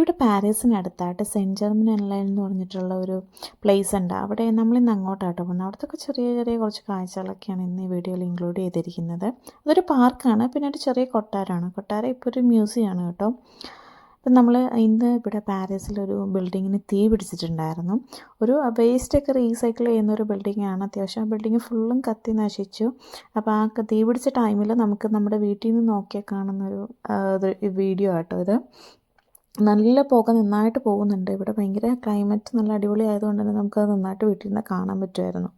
ഇവിടെ പാരീസിനടുത്തായിട്ട് saint Germain എൻലൈൻ എന്ന് പറഞ്ഞിട്ടുള്ള ഒരു പ്ലേസ് ഉണ്ട്. അവിടെ നമ്മൾ ഇന്ന് അങ്ങോട്ടായിട്ട് പോകുന്നത്. അവിടുത്തെ ചെറിയ ചെറിയ കുറച്ച് കാഴ്ചകളൊക്കെയാണ് ഇന്ന് ഈ വീഡിയോയിൽ ഇൻക്ലൂഡ് ചെയ്തിരിക്കുന്നത്. അതൊരു പാർക്കാണ് പിന്നെ ഒരു ചെറിയ കൊട്ടാരമാണ്. കൊട്ടാരം ഇപ്പോൾ ഒരു മ്യൂസിയമാണ് കേട്ടോ. ഇപ്പം നമ്മൾ ഇന്ന് ഇവിടെ പാരീസിലൊരു ബിൽഡിങ്ങിന് തീ പിടിച്ചിട്ടുണ്ടായിരുന്നു. ഒരു വേസ്റ്റൊക്കെ റീസൈക്കിൾ ചെയ്യുന്ന ഒരു ബിൽഡിങ്ങാണ് അത്യാവശ്യം ആ ബിൽഡിങ് ഫുള്ളും കത്തി നശിച്ചു. അപ്പോൾ ആ തീ പിടിച്ച ടൈമിൽ നമുക്ക് നമ്മുടെ വീട്ടിൽ നിന്ന് നോക്കിയാൽ കാണുന്നൊരു വീഡിയോ ആട്ടോ ഇത്. നല്ല പുക നന്നായിട്ട് പോകുന്നുണ്ട്. ഇവിടെ ഭയങ്കര ക്ലൈമറ്റ് നല്ല അടിപൊളി ആയതുകൊണ്ട് തന്നെ നമുക്കത് നന്നായിട്ട് വീട്ടിൽ നിന്ന് കാണാൻ പറ്റുമായിരുന്നു.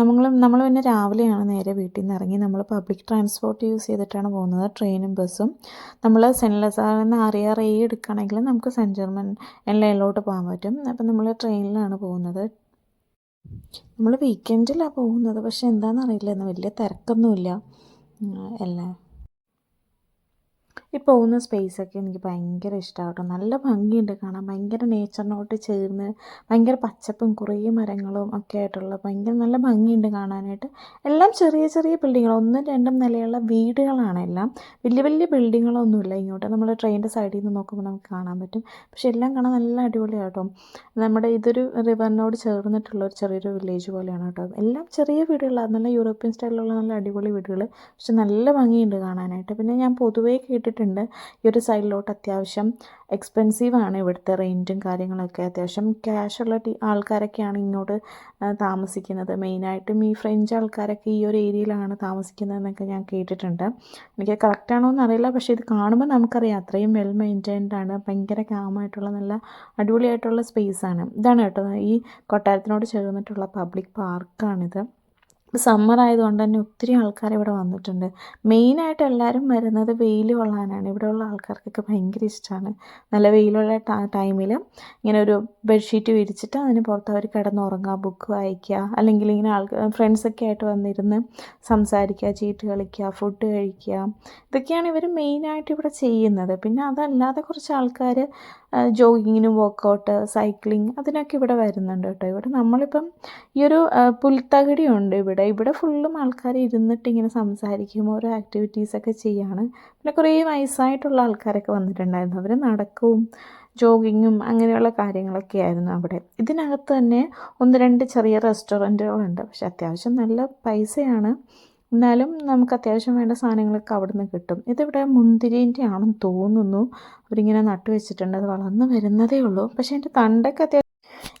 നമ്മൾ നമ്മൾ പിന്നെ രാവിലെയാണ് നേരെ വീട്ടിൽ നിന്ന് ഇറങ്ങി. നമ്മൾ പബ്ലിക് ട്രാൻസ്പോർട്ട് യൂസ് ചെയ്തിട്ടാണ് പോകുന്നത്. ട്രെയിനും ബസ്സും. നമ്മൾ സെന്റ് ലസാറിൽ നിന്ന് എ എടുക്കുകയാണെങ്കിൽ നമുക്ക് സെന്റ് ജർമ്മൻ എൻലൈനിലോട്ട് പോകാൻ പറ്റും. അപ്പം നമ്മൾ ട്രെയിനിലാണ് പോകുന്നത്. നമ്മൾ വീക്കെൻഡിലാണ് പോകുന്നത്. പക്ഷെ എന്താണെന്ന് അറിയില്ല. വലിയ തിരക്കൊന്നുമില്ല. എല്ലാം ഈ പോകുന്ന സ്പേസൊക്കെ എനിക്ക് ഭയങ്കര ഇഷ്ടമാണ് നല്ല ഭംഗിയുണ്ട് കാണാൻ. ഭയങ്കര നേച്ചറിനോട്ട് ചേർന്ന് ഭയങ്കര പച്ചപ്പും കുറേ മരങ്ങളും ഒക്കെ ആയിട്ടുള്ള ഭയങ്കര നല്ല ഭംഗിയുണ്ട് കാണാനായിട്ട്. എല്ലാം ചെറിയ ചെറിയ ബിൽഡിങ്ങുകൾ ഒന്നും രണ്ടും നിലയുള്ള വീടുകളാണ് എല്ലാം. വലിയ വലിയ ബിൽഡിങ്ങുകളൊന്നുമില്ല ഇങ്ങോട്ട് നമ്മൾ ട്രെയിനിന്റെ സൈഡിൽ നിന്ന് നോക്കുമ്പോൾ നമുക്ക് കാണാൻ പറ്റും. പക്ഷേ എല്ലാം കാണാൻ നല്ല അടിപൊളിയാണ് കേട്ടോ നമ്മുടെ ഇതൊരു റിവറിനോട് ചേർന്നിട്ടുള്ള ഒരു ചെറിയൊരു വില്ലേജ് പോലെയാണ് കേട്ടോ. എല്ലാം ചെറിയ വീടുകളാണ് നല്ല യൂറോപ്യൻ സ്റ്റൈലിലുള്ള നല്ല അടിപൊളി വീടുകൾ പക്ഷെ നല്ല ഭംഗിയുണ്ട് കാണാനായിട്ട്. പിന്നെ ഞാൻ പൊതുവേ കേട്ടിട്ടുണ്ട് ഈ ഒരു സൈഡിലോട്ട് അത്യാവശ്യം എക്സ്പെൻസീവാണ് ഇവിടുത്തെ റെന്റും കാര്യങ്ങളൊക്കെ. അത്യാവശ്യം ക്യാഷുള്ള ഉള്ള ആൾക്കാരൊക്കെയാണ് ഇങ്ങോട്ട് താമസിക്കുന്നത്. മെയിനായിട്ടും ഈ ഫ്രഞ്ച് ആൾക്കാരൊക്കെ ഈ ഒരു ഏരിയയിലാണ് താമസിക്കുന്നതെന്നൊക്കെ ഞാൻ കേട്ടിട്ടുണ്ട്. എനിക്ക് കറക്റ്റാണോ എന്നറിയില്ല പക്ഷേ ഇത് കാണുമ്പോൾ നമുക്കറിയാം അത്രയും വെൽ മെയിന്റൈൻഡ് ആണ്. ഭയങ്കര കാമായിട്ടുള്ള നല്ല അടിപൊളിയായിട്ടുള്ള ആണ്. ഇതാണ് കേട്ടോ ഈ കൊട്ടാരത്തിനോട് ചേർന്നിട്ടുള്ള പബ്ലിക് പാർക്കാണിത് സമ്മർ ആയതുകൊണ്ട് തന്നെ ഒത്തിരി ആൾക്കാർ ഇവിടെ വന്നിട്ടുണ്ട്. മെയിനായിട്ട് എല്ലാവരും വരുന്നത് വെയിൽ കൊള്ളാനാണ്. ഇവിടെയുള്ള ആൾക്കാർക്കൊക്കെ ഭയങ്കര ഇഷ്ടമാണ് നല്ല വെയിലുള്ള ടൈമിൽ ഇങ്ങനെ ഒരു ബെഡ്ഷീറ്റ് വിരിച്ചിട്ട് അതിന് പുറത്ത് അവർ കിടന്നുറങ്ങുക ബുക്ക് വായിക്കുക അല്ലെങ്കിൽ ഇങ്ങനെ ആൾ ഫ്രണ്ട്സൊക്കെ ആയിട്ട് വന്നിരുന്ന് സംസാരിക്കുക ചീട്ട് കളിക്കുക ഫുഡ് കഴിക്കുക. ഇതൊക്കെയാണ് ഇവർ മെയിനായിട്ട് ഇവിടെ ചെയ്യുന്നത്. പിന്നെ അതല്ലാതെ കുറച്ച് ആൾക്കാർ ജോഗിങ്ങിനും വർക്കൗട്ട് സൈക്ലിംഗ് അതിനൊക്കെ ഇവിടെ വരുന്നുണ്ട് കേട്ടോ. ഇവിടെ നമ്മളിപ്പം ഈ ഒരു പുൽത്തകിടിയുണ്ട് ഇവിടെ. ഇവിടെ ഫുള്ളും ആൾക്കാർ ഇരുന്നിട്ട് ഇങ്ങനെ സംസാരിക്കും ഓരോ ആക്ടിവിറ്റീസൊക്കെ ചെയ്യാണ്. പിന്നെ കുറേ വയസ്സായിട്ടുള്ള ആൾക്കാരൊക്കെ വന്നിട്ടുണ്ടായിരുന്നു. അവർ നടക്കും ജോഗിങ്ങും അങ്ങനെയുള്ള കാര്യങ്ങളൊക്കെ ആയിരുന്നു അവിടെ. ഇതിനകത്ത് തന്നെ ഒന്ന് രണ്ട് ചെറിയ റെസ്റ്റോറന്റുകളുണ്ട് പക്ഷെ അത്യാവശ്യം നല്ല പൈസയാണ്. എന്നാലും നമുക്ക് അത്യാവശ്യം വേണ്ട സാധനങ്ങളൊക്കെ അവിടെ നിന്ന് കിട്ടും. ഇതിവിടെ മുന്തിരിന്റെ ആണെന്ന് തോന്നുന്നു. അവരിങ്ങനെ നട്ടു വെച്ചിട്ടുണ്ട് അത് വളർന്നു വരുന്നതേ ഉള്ളൂ. പക്ഷേ അതിന്റെ തണ്ടൊക്കെ അത്യാവശ്യം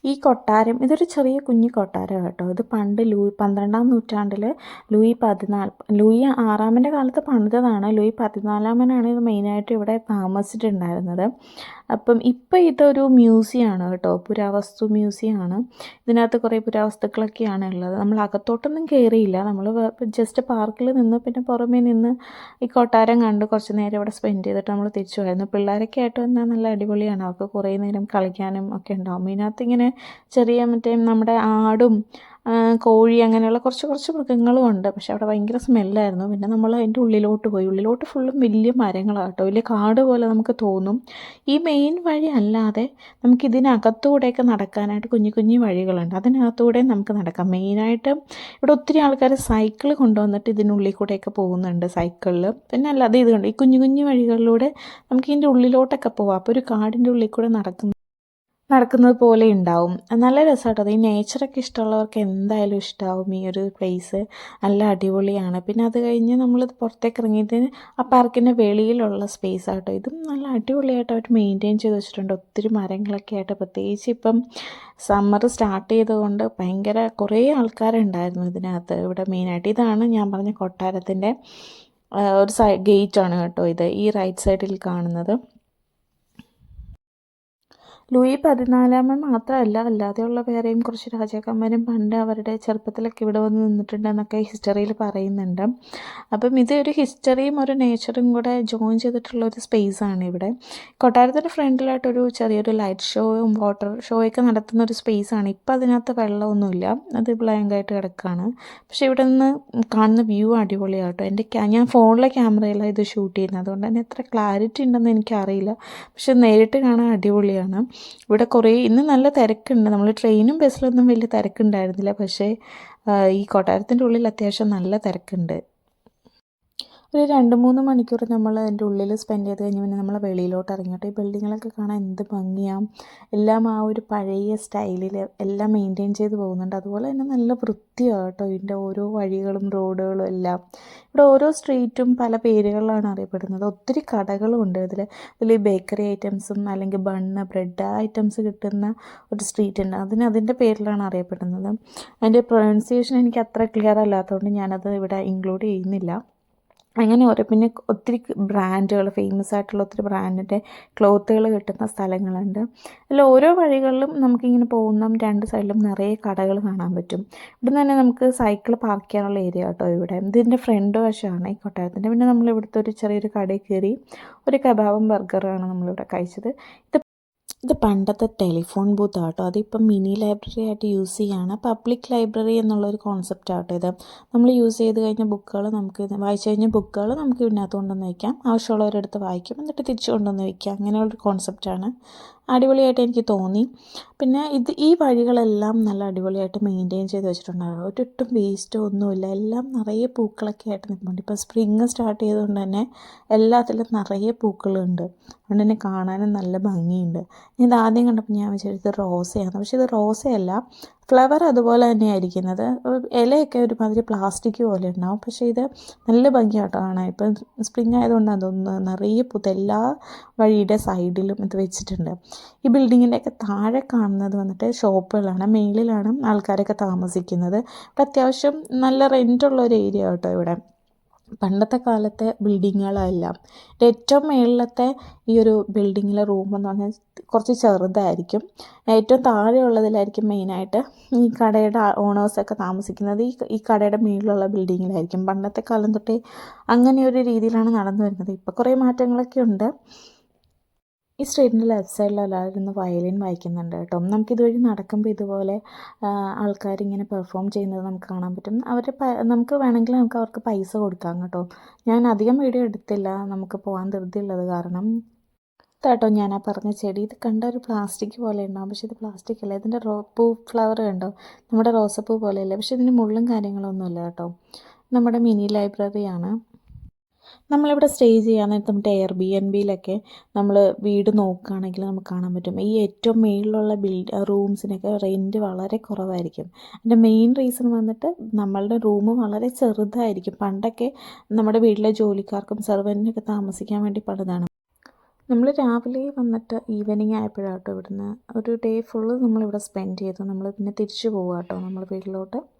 ഈ കൊട്ടാരം ഇതൊരു ചെറിയ കുഞ്ഞു കൊട്ടാരം കേട്ടോ. ഇത് പണ്ട് ലൂയി പന്ത്രണ്ടാം നൂറ്റാണ്ടിൽ ലൂയി പതിനാല് ലൂയി ആറാമന്റെ കാലത്ത് പണിതതാണ്. ലൂയി പതിനാലാമനാണ് ഇത് മെയിനായിട്ട് ഇവിടെ താമസിച്ചിട്ടുണ്ടായിരുന്നത്. അപ്പം ഇപ്പം ഇതൊരു മ്യൂസിയമാണ് കേട്ടോ. പുരാവസ്തു മ്യൂസിയമാണ് ഇതിനകത്ത് കുറേ പുരാവസ്തുക്കളൊക്കെയാണ് ഉള്ളത്. നമ്മൾ അകത്തോട്ടൊന്നും കയറിയില്ല. നമ്മൾ ജസ്റ്റ് പാർക്കിൽ നിന്ന് പിന്നെ പുറമേ നിന്ന് ഈ കൊട്ടാരം കണ്ട് കുറച്ച് നേരം ഇവിടെ സ്പെൻഡ് ചെയ്തിട്ട് നമ്മൾ തിരിച്ചു പോയിരുന്നു. പിള്ളേരൊക്കെ ആയിട്ട് വന്നാൽ നല്ല അടിപൊളിയാണ്. അവർക്ക് കുറേ നേരം കളിക്കാനും ഒക്കെ ഉണ്ടാവും. ഇതിനകത്ത് ഇങ്ങനെ ചെറിയ മറ്റേ നമ്മുടെ ആടും കോഴി അങ്ങനെയുള്ള കുറച്ച് കുറച്ച് മൃഗങ്ങളും ഉണ്ട്. പക്ഷെ അവിടെ ഭയങ്കര സ്മെല്ലായിരുന്നു. പിന്നെ നമ്മൾ അതിന്റെ ഉള്ളിലോട്ട് പോയി. ഉള്ളിലോട്ട് ഫുള്ളും വലിയ മരങ്ങളാണ് കേട്ടോ വലിയ കാട് പോലെ നമുക്ക് തോന്നും. ഈ മെയിൻ വഴി അല്ലാതെ നമുക്ക് ഇതിനകത്തൂടെയൊക്കെ നടക്കാനായിട്ട് കുഞ്ഞു കുഞ്ഞു വഴികളുണ്ട്. അതിനകത്തൂടെ നമുക്ക് നടക്കാം. മെയിനായിട്ട് ഇവിടെ ഒത്തിരി ആൾക്കാർ സൈക്കിൾ കൊണ്ടുവന്നിട്ട് ഇതിനുള്ളിൽ കൂടെയൊക്കെ പോകുന്നുണ്ട് സൈക്കിളിൽ പിന്നെ അല്ലാതെ ഇത് കണ്ട്? ഈ കുഞ്ഞു കുഞ്ഞു വഴികളിലൂടെ നമുക്ക് ഇതിന്റെ ഉള്ളിലോട്ടൊക്കെ പോവാം. അപ്പോൾ ഒരു കാടിന്റെ ഉള്ളിൽ കൂടെ നടക്കുന്നു നടക്കുന്നത് പോലെ ഉണ്ടാവും. നല്ല രസമാട്ടോ അത് ഈ നേച്ചറൊക്കെ ഇഷ്ടമുള്ളവർക്ക് എന്തായാലും ഇഷ്ടമാവും ഈ ഒരു പ്ലേസ് നല്ല അടിപൊളിയാണ്. പിന്നെ അത് കഴിഞ്ഞ് നമ്മൾ പുറത്തേക്ക് ഇറങ്ങിയിട്ട് ആ പാർക്കിന്റെ വെളിയിലുള്ള സ്പേസ് ആട്ടോ. ഇതും നല്ല അടിപൊളിയായിട്ട് അവർ മെയിന്റെയിൻ ചെയ്ത് വെച്ചിട്ടുണ്ട്. ഒത്തിരി മരങ്ങളൊക്കെ ആയിട്ട്. പ്രത്യേകിച്ച് ഇപ്പം സമ്മർ സ്റ്റാർട്ട് ചെയ്തുകൊണ്ട് ഭയങ്കര കുറേ ആൾക്കാരുണ്ടായിരുന്നു ഇതിനകത്ത് ഇവിടെ മെയിനായിട്ട് ഇതാണ് ഞാൻ പറഞ്ഞ കൊട്ടാരത്തിന്റെ ഒരു സൈ ഗേറ്റാണ് കേട്ടോ ഇത്. ഈ റൈറ്റ് സൈഡിൽ കാണുന്നത്. ലൂയി പതിനാലാമൻ മാത്രമല്ല അല്ലാതെയുള്ള വേറെയും കുറച്ച് രാജാക്കന്മാരും പണ്ട് അവരുടെ ചെറുപ്പത്തിലൊക്കെ ഇവിടെ വന്ന് നിന്നിട്ടുണ്ടെന്നൊക്കെ ഹിസ്റ്ററിയിൽ പറയുന്നുണ്ട്. അപ്പം ഇത് ഒരു ഹിസ്റ്ററിയും ഒരു നേച്ചറും കൂടെ ജോയിൻ ചെയ്തിട്ടുള്ള ഒരു സ്പേസാണ് ഇവിടെ. കൊട്ടാരത്തിന്റെ ഫ്രണ്ടിലായിട്ടൊരു ചെറിയൊരു ലൈറ്റ് ഷോയും വാട്ടർ ഷോയൊക്കെ നടത്തുന്ന ഒരു ആണ്. ഇപ്പം അതിനകത്ത് വെള്ളമൊന്നുമില്ല. അത് ബ്ലാങ്കായിട്ട് കിടക്കുകയാണ് പക്ഷേ ഇവിടെ നിന്ന് കാണുന്ന വ്യൂ അടിപൊളിയാട്ടോ. എന്റെ ഞാൻ ഫോണിലെ ക്യാമറയിലാണ് ഇത് ഷൂട്ട് ചെയ്യുന്നത്. അതുകൊണ്ട് തന്നെ എത്ര ക്ലാരിറ്റി ഉണ്ടെന്ന് എനിക്കറിയില്ല. പക്ഷെ നേരിട്ട് കാണാൻ അടിപൊളിയാണ്. ഇവിടെ കുറേ ഇന്ന് നല്ല തിരക്കുണ്ട്. നമ്മൾ ട്രെയിനും ബസ്സിലൊന്നും വലിയ തിരക്കുണ്ടായിരുന്നില്ല. പക്ഷേ ഈ കൊട്ടാരത്തിന്റെ ഉള്ളിൽ അത്യാവശ്യം നല്ല തിരക്കുണ്ട്. ഒരു രണ്ട് മൂന്ന് മണിക്കൂർ നമ്മൾ അതിന്റെ ഉള്ളിൽ സ്പെൻഡ് ചെയ്ത് കഴിഞ്ഞ് പിന്നെ നമ്മൾ വെളിയിലോട്ട് ഇറങ്ങിയിട്ട് ഈ ബിൽഡിങ്ങുകളൊക്കെ കാണാൻ എന്ത് ഭംഗിയാണ് എല്ലാം ആ ഒരു പഴയ സ്റ്റൈലിൽ എല്ലാം മെയിന്റെയിൻ ചെയ്ത് പോകുന്നുണ്ട്. അതുപോലെ തന്നെ നല്ല വൃത്തിയാണ് കേട്ടോ ഇതിന്റെ ഓരോ വഴികളും റോഡുകളും എല്ലാം. ഇവിടെ ഓരോ സ്ട്രീറ്റും പല പേരുകളിലാണ് അറിയപ്പെടുന്നത്. ഒത്തിരി കടകളും ഉണ്ട് ഇതിൽ ഇതിൽ ബേക്കറി ഐറ്റംസും അല്ലെങ്കിൽ ബണ്ണ് ബ്രെഡ് ഐറ്റംസ് കിട്ടുന്ന ഒരു സ്ട്രീറ്റ് ഉണ്ട്. അതിന് അതിന്റെ പേരിലാണ് അറിയപ്പെടുന്നത്. അതിന്റെ പ്രൊനൗൺസിയേഷൻ എനിക്ക് അത്ര ക്ലിയർ അല്ലാത്തതുകൊണ്ട് ഞാനത് ഇവിടെ ഇൻക്ലൂഡ് ചെയ്യുന്നില്ല. അങ്ങനെ ഓരോ പിന്നെ ഒത്തിരി ബ്രാൻഡുകൾ ഫേമസ് ആയിട്ടുള്ള ഒത്തിരി ബ്രാൻഡിന്റെ ക്ലോത്തുകൾ കിട്ടുന്ന സ്ഥലങ്ങളുണ്ട്. അതിൽ ഓരോ വഴികളിലും നമുക്കിങ്ങനെ പോകുന്ന രണ്ട് സൈഡിലും നിറയെ കടകൾ കാണാൻ പറ്റും. ഇവിടുന്ന് തന്നെ നമുക്ക് സൈക്കിൾ പാർക്ക് ചെയ്യാനുള്ള ഏരിയ കേട്ടോ ഇവിടെ. ഇതിന്റെ ഫ്രണ്ട് വശമാണ് ഈ കൊട്ടാരത്തിന്റെ. പിന്നെ നമ്മൾ ഇവിടുത്തെ ഒരു ചെറിയൊരു കടയിൽ കയറി ഒരു കബാബും ബർഗറാണ് നമ്മളിവിടെ കഴിച്ചത്. ഇത് ഇത് പണ്ടത്തെ ടെലിഫോൺ ബൂത്ത് ആട്ടോ അതിപ്പം മിനി ലൈബ്രറി ആയിട്ട് യൂസ് ചെയ്യുകയാണ് പബ്ലിക് ലൈബ്രറി എന്നുള്ളൊരു കോൺസെപ്റ്റ് ആട്ടോ ഇത്. നമ്മൾ യൂസ് ചെയ്ത് കഴിഞ്ഞ ബുക്കുകൾ നമുക്ക് വായിച്ചു കഴിഞ്ഞ ബുക്കുകൾ നമുക്ക് ഇതിനകത്ത് കൊണ്ടുവന്ന് വയ്ക്കാം ആവശ്യമുള്ളവരെടുത്ത് വായിക്കും. എന്നിട്ട് തിരിച്ചു കൊണ്ടുവന്ന് വയ്ക്കാം അങ്ങനെയുള്ളൊരു കോൺസെപ്റ്റാണ് അടിപൊളിയായിട്ട് എനിക്ക് തോന്നി. പിന്നെ ഇത് ഈ വഴികളെല്ലാം നല്ല അടിപൊളിയായിട്ട് മെയിന്റെയിൻ ചെയ്ത് വെച്ചിട്ടുണ്ടായിരുന്നു. ഒരിട്ടും വേസ്റ്റോ ഒന്നുമില്ല. എല്ലാം നിറയെ പൂക്കളൊക്കെ ആയിട്ട് നിൽക്കുന്നുണ്ട് ഇപ്പോൾ സ്പ്രിങ് സ്റ്റാർട്ട് ചെയ്തുകൊണ്ട് തന്നെ എല്ലാത്തിലും നിറയെ പൂക്കളുണ്ട്. അതുകൊണ്ട് തന്നെ കാണാനും നല്ല ഭംഗിയുണ്ട്. ഇത് ആദ്യം കണ്ടപ്പോൾ ഞാൻ വിചാരിച്ചത് റോസയാണ് പക്ഷേ ഇത് റോസയല്ല ഫ്ലവർ അതുപോലെ തന്നെയാണ് ഇരിക്കുന്നത് ഇലയൊക്കെ ഒരുമാതിരി പ്ലാസ്റ്റിക് പോലെ ഉണ്ടാവും. പക്ഷേ ഇത് നല്ല ഭംഗിയാട്ടോ കാണാൻ. ഇപ്പം സ്പ്രിങ് ആയതുകൊണ്ട് അതൊന്ന് നിറയെ പൂത്ത് എല്ലാ വഴിയുടെ സൈഡിലും ഇത് വെച്ചിട്ടുണ്ട്. ഈ ബിൽഡിങ്ങിന്റെയൊക്കെ താഴെ കാണുന്നത് വന്നിട്ട് ഷോപ്പുകളാണ് മേളിലാണ് ആൾക്കാരൊക്കെ താമസിക്കുന്നത്. അത്യാവശ്യം നല്ല റെന്റുള്ള ഒരു ഏരിയ കേട്ടോ ഇവിടെ. പണ്ടത്തെ കാലത്തെ ബിൽഡിങ്ങുകളെല്ലാം. ഏറ്റവും മുകളിലത്തെ ഈ ഒരു ബിൽഡിങ്ങിലെ എന്ന് പറഞ്ഞാൽ കുറച്ച് ചെറുതായിരിക്കും. ഏറ്റവും താഴെയുള്ളതിലായിരിക്കും മെയിനായിട്ട് ഈ കടയുടെ ഓണേഴ്സൊക്കെ താമസിക്കുന്നത്. ഈ ഈ കടയുടെ മുകളിലുള്ള ബിൽഡിങ്ങിലായിരിക്കും. പണ്ടത്തെ കാലം തൊട്ടേ അങ്ങനെ ഒരു രീതിയിലാണ് നടന്നു വരുന്നത്. ഇപ്പോൾ കുറേ മാറ്റങ്ങളൊക്കെ ഉണ്ട്. ഈ സ്ട്രീറ്റിന്റെ ലെഫ്റ്റ് സൈഡിൽ എല്ലാവരും വയലിൻ വായിക്കുന്നുണ്ട് കേട്ടോ. നമുക്ക് ഇതുവഴി നടക്കുമ്പോൾ ഇതുപോലെ ആൾക്കാരിങ്ങനെ പെർഫോം ചെയ്യുന്നത് നമുക്ക് കാണാൻ പറ്റും. അവരെ നമുക്ക് വേണമെങ്കിൽ നമുക്ക് അവർക്ക് പൈസ കൊടുക്കാം കേട്ടോ. ഞാൻ അധികം വീഡിയോ എടുത്തില്ല. നമുക്ക് പോകാൻ ധൃതിയുള്ളത് കാരണം കേട്ടോ ഞാൻ ആ പറഞ്ഞ ചെടി. ഇത് കണ്ട ഒരു പ്ലാസ്റ്റിക് പോലെ ഉണ്ടാവും. പക്ഷേ ഇത് പ്ലാസ്റ്റിക് അല്ല. ഇതിന്റെ റോ പൂ ഫ്ലവർ കണ്ടോ? നമ്മുടെ റോസപ്പൂ പോലെയല്ല. പക്ഷേ ഇതിന് മുള്ളും കാര്യങ്ങളൊന്നുമില്ല കേട്ടോ. നമ്മുടെ മിനി ലൈബ്രറിയാണ്. നമ്മളിവിടെ സ്റ്റേ ചെയ്യാൻ നേരത്ത് നമ്മുടെ എയർ ബി എൻ ബിയിലൊക്കെ നമ്മൾ വീട് നോക്കുകയാണെങ്കിൽ നമുക്ക് കാണാൻ പറ്റും. ഈ ഏറ്റവും മുകളിലുള്ള ബിൽഡ് റൂംസിനൊക്കെ റെന്റ് വളരെ കുറവായിരിക്കും. അതിന്റെ മെയിൻ റീസൺ വന്നിട്ട് നമ്മളുടെ റൂം വളരെ ചെറുതായിരിക്കും. പണ്ടൊക്കെ നമ്മുടെ വീട്ടിലെ ജോലിക്കാർക്കും സെർവന്റിനൊക്കെ താമസിക്കാൻ വേണ്ടി പണിതാണ്. നമ്മൾ രാവിലെ വന്നിട്ട് ഈവനിങ് ആയപ്പോഴാട്ടോ ഇവിടുന്ന്. ഒരു ഡേ ഫുള്ള് നമ്മളിവിടെ സ്പെൻഡ് ചെയ്തു. നമ്മൾ പിന്നെ തിരിച്ചു പോവാട്ടോ നമ്മൾ വീട്ടിലോട്ട്.